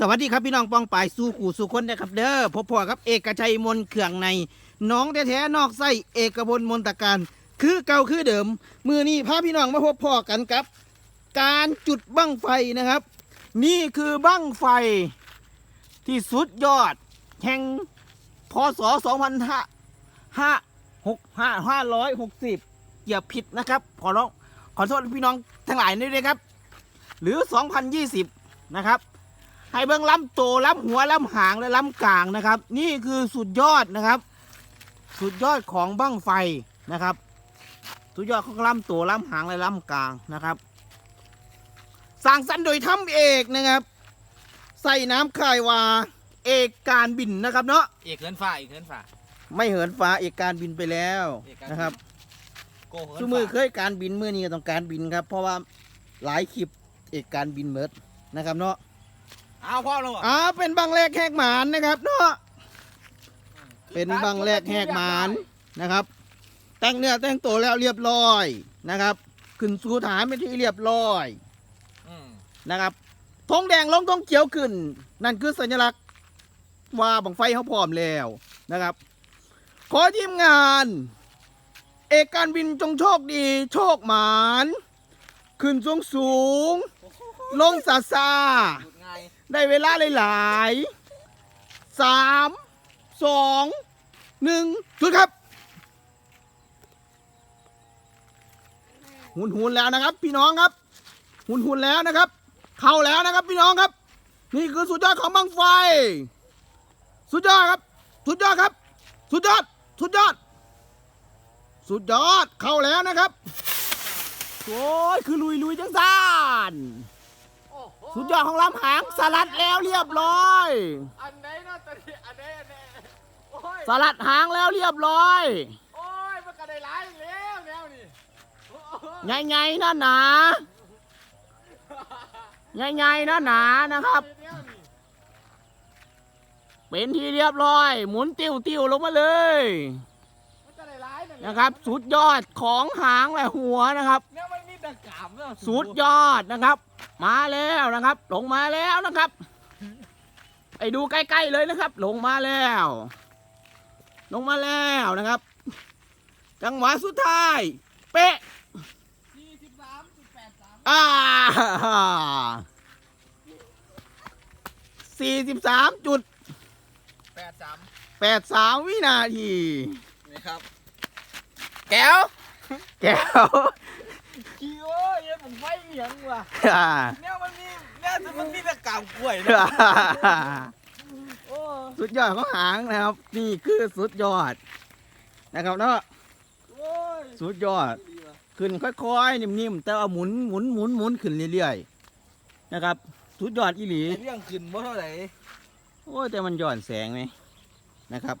สวัสดีครับพี่น้องปองปายสู้ขู่สู้คนนะครับเด้อพบพ่อครับเอกชัยมนเขื่องในน้องแท้ๆนอกไส้เอกบลมนตะการ คือเก่าคือเดิม มือนี้พาพี่น้องมาพบพ่อกันกับ การจุดบั้งไฟนะครับ นี่คือบั้งไฟที่สุดยอด แห่งพศ2556 560อย่าผิดนะครับ ขอร้องขอโทษพี่น้องทั้งหลายด้วยนะครับ หรือ 2020 นะครับ ให้เบิ้งล้ำโตล้ำหัวล้ำหางและล้ำกลางนะครับ นี่คือสุดยอดนะครับ สุดยอดของบั้งไฟนะครับ สุดยอดของล้ำโตล้ำหางและล้ำกลางนะครับสร้างสรรค์โดยทำเอกนะครับ ใส่น้ำคายวา เอกการบินนะครับเนาะเอกเหินฝ่าเอกเหินฝ่าไม่เหินฟ้าเอกการบินไปแล้วเอกการบินนะครับโกเหินชูมือเคยการบินมือนี้ก็ต้องการบินครับ เพราะว่าหลายคลิปเอกการบินเมิดนะครับเนาะเอาพ่อลงอ่าเป็นบังแรกแหกหมานนะครับเนาะเป็นบังแรกแหกหมานนะครับ แต่งเนื้อแต่งตัวแล้วเรียบร้อยนะครับ ขึ้นสู่ฐานเป็นที่เรียบร้อยนะครับธงแดงลงธงเขียวขึ้น นั่นคือสัญลักษณ์ว่าบังไฟเขาพร้อมแล้วนะครับ ขอทีมงาน เอกการบินจงโชคดีโชคหมาน ขึ้นสูงสูง ลงซาซาได้เวลาหลายๆสามสองหนึ่งจุดครับ หุนหุนแล้วนะครับ พี่น้องครับ หุนหุนแล้วนะครับ เข้าแล้วนะครับ พี่น้องครับ นี่คือสุดยอดของบังไฟ สุดยอดครับ สุดยอดครับ สุดยอด สุดยอด สุดยอดเข้าแล้วนะครับโอ้ยคือลุยลุยจังซาน สุดยอดของลำหางสลัดแล้วเรียบร้อย อันไหนเนาะตอนนี้อันไหนอันไหนโอ้ย สลัดหางแล้วเรียบร้อยโอ้ย มันก็ได้หลายแล้วแนวนี่โอ้ยใหญ่นะหนาใหญ่นะหนานะครับแนวนี่เป็นที่เรียบร้อย หมุนติ้วติ้วลงมาเลย มันก็ได้หลายนั่นแหละนะครับ สุดยอดของหางและหัวนะครับแนวมันมี ตะกามเนาะสุดยอดนะครับ มาแล้วนะครับ ลงมาแล้วนะครับ ไปดูใกล้ๆเลยนะครับ ลงมาแล้ว ลงมาแล้วนะครับ จังหวะสุดท้าย เป๊ะสี่สิบสามจุดแปดสามอ่าสี่สิบสามจุดแปดสามแปดสามวินาทีนี่ครับ แก้ว แก้ว ขี้โอ้ยผมไฟเหมียงว่ะอ่าแนวมันมีแนวมันมีตะกามกล้วยเนาะโอ้สุดยอดของหางนะครับ นี่คือสุดยอด นะครับเนาะโอ้ยสุดยอดดีว่ะขึ้นค่อยๆนิ่มๆแต่ว่าหมุนหมุนหมุนหมุนขึ้นเรื่อยๆนะครับ สุดยอดอีหลี เรื่องขึ้นบ่เท่าไหร่โอ้ยแต่มันย้อนแสงไหมนะครับ